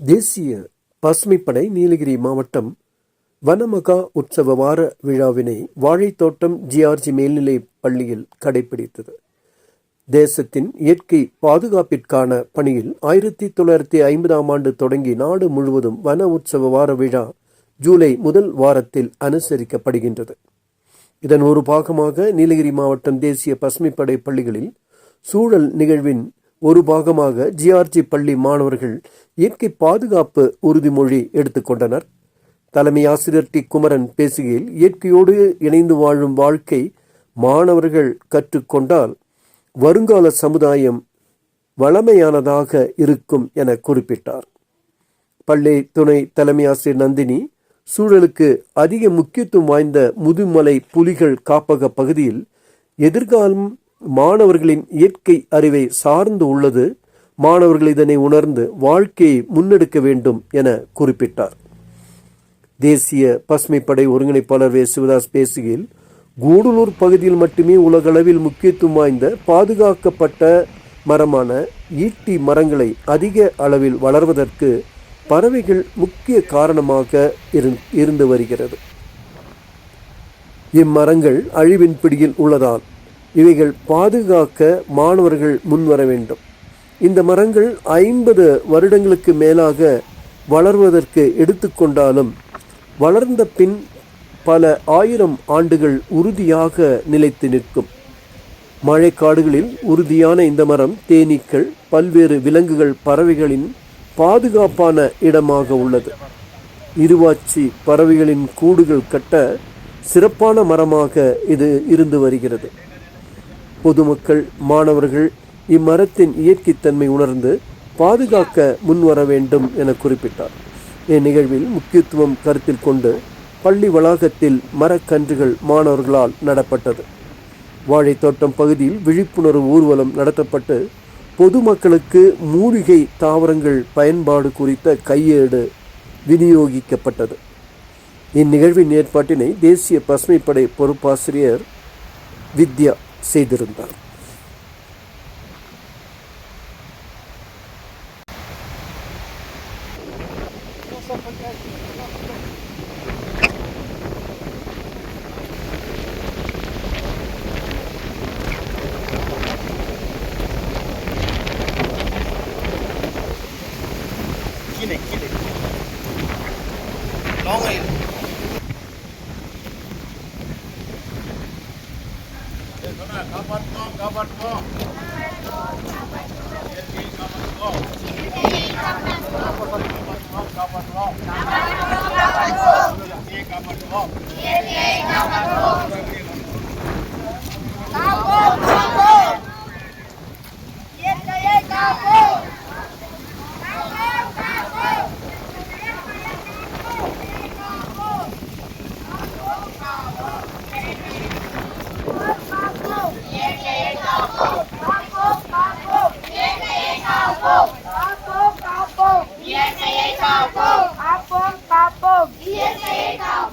தேசிய பசுமைப்படை நீலகிரி மாவட்டம் வனமகா உற்சவ வார விழாவினை வாழைத்தோட்டம் ஜிஆர்ஜி மேல்நிலை பள்ளியில் கடைபிடித்தது. தேசத்தின் இயற்கை பாதுகாப்பிற்கான பணியில் ஆயிரத்தி தொள்ளாயிரத்தி ஐம்பதாம் ஆண்டு தொடங்கி நாடு முழுவதும் வன உற்சவ வார விழா ஜூலை முதல் வாரத்தில் அனுசரிக்கப்படுகின்றது. இதன் ஒரு பாகமாக நீலகிரி மாவட்டம் தேசிய பசுமைப்படை பள்ளிகளில் சூழல் நிகழ்வின் ஒரு பாகமாக ஜிஆர்ஜி பள்ளி மாணவர்கள் இயற்கை பாதுகாப்பு உறுதிமொழி எடுத்துக்கொண்டனர் தலைமை ஆசிரியர் டி. குமரன் பேசுகையில் இயற்கையோடு இணைந்து வாழும் வாழ்க்கை மாணவர்கள் கற்றுக்கொண்டால் வருங்கால சமுதாயம் வளமையானதாக இருக்கும் என குறிப்பிட்டார். பள்ளி துணை தலைமை ஆசிரியர் நந்தினி சூழலுக்கு அதிக முக்கியத்துவம் வாய்ந்த முதுமலை புலிகள் காப்பக பகுதியில் எதிர்காலம் மாணவர்களின் இயற்கை அறிவை சார்ந்து உள்ளது. மாணவர்கள் இதனை உணர்ந்து வாழ்க்கையை முன்னெடுக்க வேண்டும் என குறிப்பிட்டார். தேசிய பசுமைப்படை ஒருங்கிணைப்பாளர் வே சிவதாஸ் பேசுகையில் கூடலூர் பகுதியில் மட்டுமே உலகளவில் முக்கியத்துவம் வாய்ந்த பாதுகாக்கப்பட்ட மரமான ஈட்டி மரங்களை அதிக அளவில் வளர்வதற்கு பறவைகள் முக்கிய காரணமாக இருந்து வருகிறது. இம்மரங்கள் அழிவின் பிடியில் உள்ளதால் இவைகள் பாதுகாக்க மாணவர்கள் முன்வர வேண்டும். இந்த மரங்கள் ஐம்பது வருடங்களுக்கு மேலாக வளர்வதற்கு எடுத்துக்கொண்டாலும் வளர்ந்த பின் பல ஆயிரம் ஆண்டுகள் உறுதியாக நிலைத்து நிற்கும். மழைக்காடுகளில் உறுதியான இந்த மரம் தேனீக்கள் பல்வேறு விலங்குகள் பறவைகளின் பாதுகாப்பான இடமாக உள்ளது. இருவாச்சி பறவைகளின் கூடுகள் கட்ட சிறப்பான மரமாக இது இருந்து வருகிறது. பொதுமக்கள் மாணவர்கள் இம்மரத்தின் இயற்கைத்தன்மை உணர்ந்து பாதுகாக்க முன்வர வேண்டும் என குறிப்பிட்டார். இந்நிகழ்வில் முக்கியத்துவம் கருத்தில் கொண்டு பள்ளி வளாகத்தில் மரக்கன்றுகள் மாணவர்களால் நடப்பட்டது. வாழைத்தோட்டம் பகுதியில் விழிப்புணர்வு ஊர்வலம் நடத்தப்பட்டு பொதுமக்களுக்கு மூலிகை தாவரங்கள் பயன்பாடு குறித்த கையேடு விநியோகிக்கப்பட்டது. இந்நிகழ்வின் ஏற்பாட்டினை தேசிய பசுமைப்படை பொறுப்பாசிரியர் வித்யா செய்திருந்தார். கீழே கீழே லாங் ரயில் காப்பாற்றுவோம் காப்பாற்றுவோம் காப்பாற்றுவோம் காப்பாற்றுவோம் காப்போம் காப்போம் காப்போம் காப்போம் இயற்கையை காப்போம் காப்போம் காப்போம் இயற்கையை காப்போம் காப்போம்